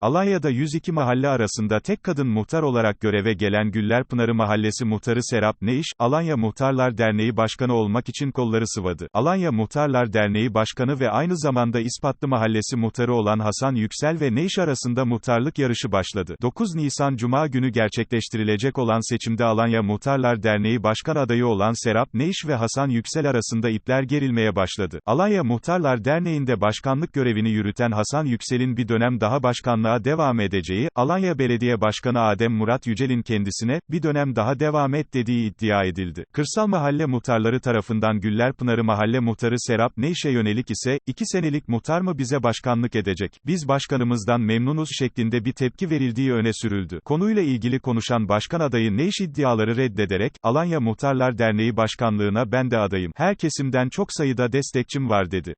Alanya'da 102 mahalle arasında tek kadın muhtar olarak göreve gelen Güllerpınarı Mahallesi muhtarı Serap Neiş, Alanya Muhtarlar Derneği Başkanı olmak için kolları sıvadı. Alanya Muhtarlar Derneği Başkanı ve aynı zamanda İspatlı Mahallesi muhtarı olan Hasan Yüksel ve Neiş arasında muhtarlık yarışı başladı. 9 Nisan Cuma günü gerçekleştirilecek olan seçimde Alanya Muhtarlar Derneği Başkan adayı olan Serap Neiş ve Hasan Yüksel arasında ipler gerilmeye başladı. Alanya Muhtarlar Derneği'nde başkanlık görevini yürüten Hasan Yüksel'in bir dönem daha başkanlığa devam edeceği, Alanya Belediye Başkanı Adem Murat Yücel'in kendisine, bir dönem daha devam et dediği iddia edildi. Kırsal Mahalle Muhtarları tarafından Güllerpınarı Mahalle Muhtarı Serap Neyşe yönelik ise, iki senelik muhtar mı bize başkanlık edecek, biz başkanımızdan memnunuz şeklinde bir tepki verildiği öne sürüldü. Konuyla ilgili konuşan başkan adayı Neyş iddiaları reddederek, Alanya Muhtarlar Derneği Başkanlığına ben de adayım, her kesimden çok sayıda destekçim var dedi.